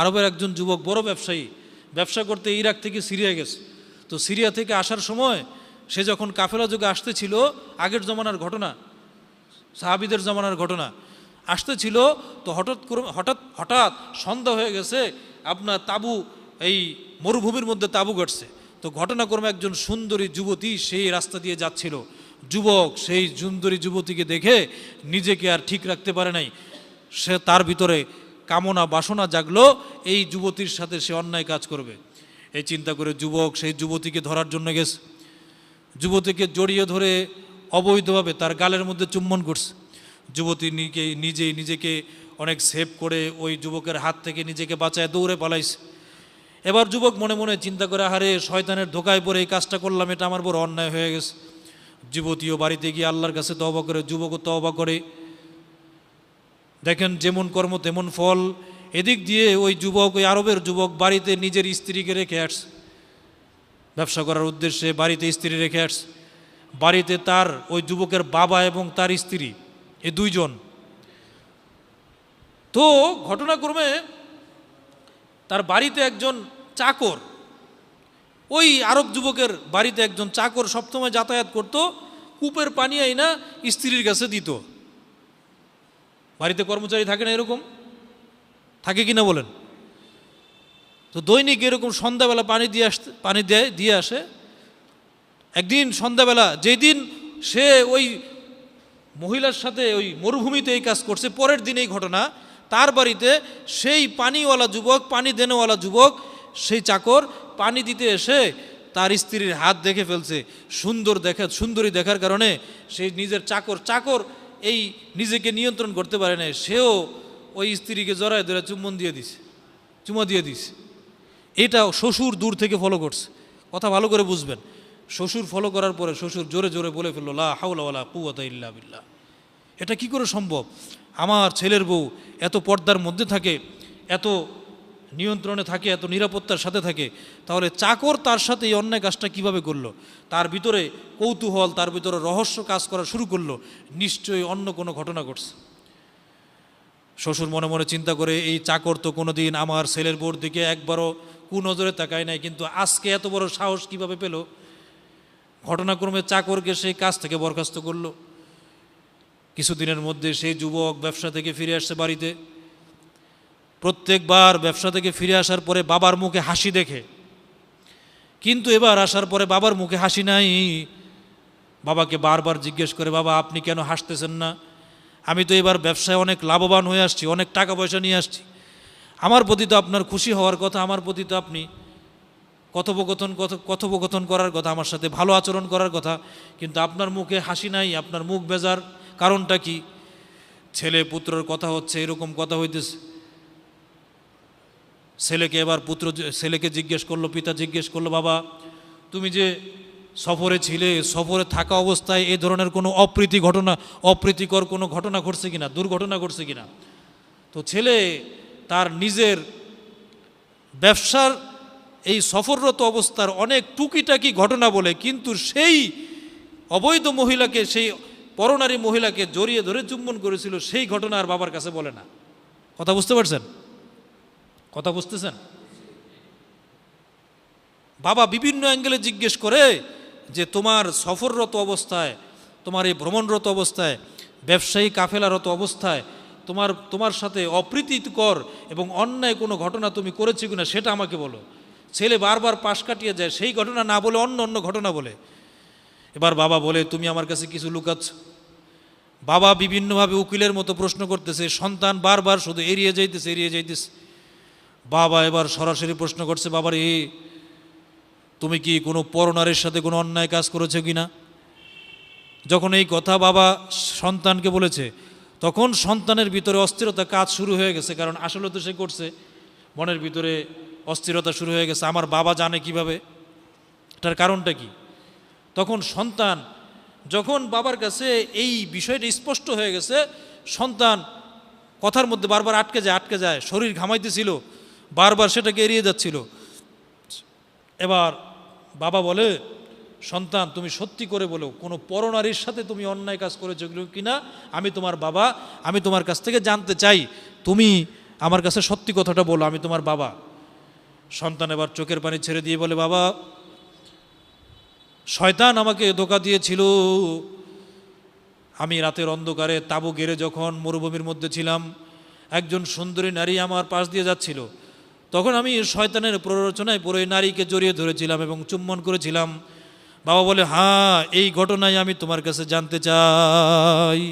আরবের একজন যুবক, বড় ব্যবসায়ী, ব্যবসা করতে ইরাক থেকে সিরিয়া গেছে। তো সিরিয়া থেকে আসার সময় সে যখন কাফেলা যুগে আসতেছিল, আগের জমানার ঘটনা, সাহাবিদের জমানার ঘটনা, আসতেছিল, তো হঠাৎ হঠাৎ হঠাৎ সন্ধ্যা হয়ে গেছে, আপনার তাবু, এই মরুভূমির মধ্যে তাবু ঘটছে। তো ঘটনাক্রমে একজন সুন্দরী যুবতী সেই রাস্তা দিয়ে যাচ্ছিল। যুবক সেই সুন্দরী যুবতীকে দেখে নিজেকে আর ঠিক রাখতে পারে নাই। সে তার ভিতরে কামনা বাসনা জাগলো, এই যুবতীর সাথে সে অন্যায় কাজ করবে। এই চিন্তা করে যুবক, সেই যুবতীকে ধরার জন্য গেছে। যুবতীকে জড়িয়ে ধরে অবৈধভাবে তার গালের মধ্যে চুম্বন করছে। যুবতী নিজে নিজেই নিজেকে অনেক সেভ করে ওই যুবকের হাত থেকে নিজেকে বাঁচায় দৌড়ে পালাইছে। এবার যুবক মনে মনে চিন্তা করে হারে শয়তানের ধোকায় পড়ে এই কাজটা করলাম, এটা আমার বড় অন্যায় হয়ে গেছে। যুবতীও বাড়িতে গিয়ে আল্লাহর কাছে তওবা করে, যুবকও তওবা করে। দেখেন যেমন কর্ম, তেমন ফল। এদিক দিয়ে ওই যুবক, ওই আরবের যুবক বাড়িতে নিজের স্ত্রীকে রেখে আসছে। ব্যবসা করার উদ্দেশ্যে বাড়িতে স্ত্রী রেখে আসছে। বাড়িতে তার, ওই যুবকের বাবা এবং তার স্ত্রী এই দুইজন। তো ঘটনাক্রমে তার বাড়িতে একজন চাকর, ওই আরব যুবকের বাড়িতে একজন চাকর সবসময় যাতায়াত করত, কূপের পানি আইনা স্ত্রীর কাছে দিত। বাড়িতে কর্মচারী থাকে না এরকম? থাকে কি না বলেন? তো দৈনিক এরকম সন্ধ্যাবেলা পানি দিয়ে আসতে, পানি দেয়, দিয়ে আসে। একদিন সন্ধ্যাবেলা যেই দিন সে ওই মহিলার সাথে ওই মরুভূমিতে এই কাজ করছে, পরের দিন এই ঘটনা, তার বাড়িতে সেই পানিওয়ালা যুবক, পানি দেনেওয়ালা যুবক, সেই চাকর পানি দিতে এসে তার স্ত্রীর হাত দেখে ফেলছে। সুন্দর দেখা, সুন্দরী দেখার কারণে সেই নিজের চাকর চাকর এই নিজেকে নিয়ন্ত্রণ করতে পারে না সেও ওই স্ত্রীকে জড়ায় ধরে চুম্বন দিয়ে দিছে, চুমা দিয়ে দিছে। এটা শ্বশুর দূর থেকে ফলো করছে। কথা ভালো করে বুঝবেন। শ্বশুর ফলো করার পরে শ্বশুর জোরে জোরে বলে ফেলল, লা হাউলা কুয়াতা ইল্লা বিল্লাহ। এটা কি করে সম্ভব? আমার ছেলের বউ এত পর্দার মধ্যে থাকে, এত নিয়ন্ত্রণে থাকে, এত নিরাপত্তার সাথে থাকে, তাহলে চাকর তার সাথে এই অন্যায় কাজটা কীভাবে করল? তার ভিতরে কৌতূহল, তার ভিতরে রহস্য কাজ করা শুরু করল, নিশ্চয়ই অন্য কোনো ঘটনা ঘটছে। শ্বশুর মনে মনে চিন্তা করে, এই চাকর তো কোনো দিন আমার ছেলের বোর দিকে একবারও কুনজরে তাকায় নাই, কিন্তু আজকে এত বড় সাহস কীভাবে পেল? ঘটনাক্রমে চাকরকে সেই কাজ থেকে বরখাস্ত করল। কিছুদিনের মধ্যে সেই যুবক ব্যবসা থেকে ফিরে আসছে বাড়িতে। প্রত্যেকবার ব্যবসা থেকে ফিরে আসার পরে বাবার মুখে হাসি দেখে। কিন্তু এবার আসার পরে বাবার মুখে হাসি নাই। বাবাকে বারবার জিজ্ঞেস করে, বাবা, আপনি কেন হাসতেছেন না? আমি তো এবার ব্যবসায় অনেক লাভবান হয়ে আসছি, অনেক টাকা পয়সা নিয়ে আসছি। আমার প্রতি তো আপনার খুশি হওয়ার কথা, আমার প্রতি তো আপনি কথোপকথন, কথ- কথোপকথন করার কথা, আমার সাথে ভালো আচরণ করার কথা। কিন্তু আপনার মুখে হাসি নাই, আপনার মুখ বেজার। কারণটা কি? ছেলে পুত্রর কথা হচ্ছে, এরকম কথা হইতেছে। ছেলেকে এবার পুত্র ছেলেকে জিজ্ঞেস করল, পিতা জিজ্ঞেস করল, বাবা, তুমি যে সফরে ছিলে, সফরে থাকা অবস্থায় এই ধরনের কোনো অপ্রীতি ঘটনা, অপ্রীতিকর কোনো ঘটনা ঘটছে কিনা, দুর্ঘটনা ঘটছে কিনা? তো ছেলে তার নিজের ব্যবসার এই সফররত অবস্থার অনেক টুকিটাকি ঘটনা বলে, কিন্তু সেই অবৈধ মহিলাকে, সেই পরনারী মহিলাকে জড়িয়ে ধরে চুম্বন করেছিল, সেই ঘটনা আর বাবার কাছে বলে না। কথা বুঝতে পারছেন? কথা বুঝতেছেন? বাবা বিভিন্ন অ্যাঙ্গেলে জিজ্ঞেস করে যে তোমার সফররত অবস্থায়, তোমার এই ভ্রমণরত অবস্থায়, ব্যবসায়ী কাফেলারত অবস্থায়, তোমার তোমার সাথে অপ্রীতিকর এবং অন্যায় কোনো ঘটনা তুমি করেছ কিনা সেটা আমাকে বলো। ছেলে বারবার পাশ কাটিয়ে যায়, সেই ঘটনা না বলে অন্য অন্য ঘটনা বলে। এবার বাবা বলে, তুমি আমার কাছে কিছু লুকাচ্ছ? বাবা বিভিন্নভাবে উকিলের মতো প্রশ্ন করতেছে, সন্তান বারবার শুধু এড়িয়ে যাইতেছে এড়িয়ে যাইতেছে। বাবা এবার সরাসরি প্রশ্ন করছে, বাবার এ তুমি কি কোনো পরনারের সাথে কোনো অন্যায় কাজ করেছ কি না যখন এই কথা বাবা সন্তানকে বলেছে, তখন সন্তানের ভিতরে অস্থিরতা কাজ শুরু হয়ে গেছে, কারণ আসলে তো সে করছে, মনের ভিতরে অস্থিরতা শুরু হয়ে গেছে। আমার বাবা জানে কীভাবে? এটার কারণটা কি? তখন সন্তান, যখন বাবার কাছে এই বিষয়টা স্পষ্ট হয়ে গেছে, সন্তান কথার মধ্যে বারবার আটকে যায় আটকে যায়, শরীর ঘামাইতেছিল বারবার সেটাকে এড়িয়ে যাচ্ছিল। এবার বাবা বলে, সন্তান, তুমি সত্যি করে বলো, কোনো পরনারীর সাথে তুমি অন্যায় কাজ করেছ কিনা? আমি তোমার বাবা, আমি তোমার কাছ থেকে জানতে চাই। তুমি আমার কাছে সত্যি কথাটা বলো, আমি তোমার বাবা। সন্তান এবার চোখের পানি ছেড়ে দিয়ে বলে, বাবা, শয়তান আমাকে ধোকা দিয়েছিল। আমি রাতের অন্ধকারে তাবু গেড়ে যখন মরুভূমির মধ্যে ছিলাম, একজন সুন্দরী নারী আমার পাশ দিয়ে যাচ্ছিল। তখন আমি শয়তানের প্ররোচনায় পুরো নারীকে জড়িয়ে ধরেছিলাম এবং চুম্বন করেছিলাম। বাবা বলে হ্যাঁ এই ঘটনায় আমি তোমার কাছে জানতে চাই।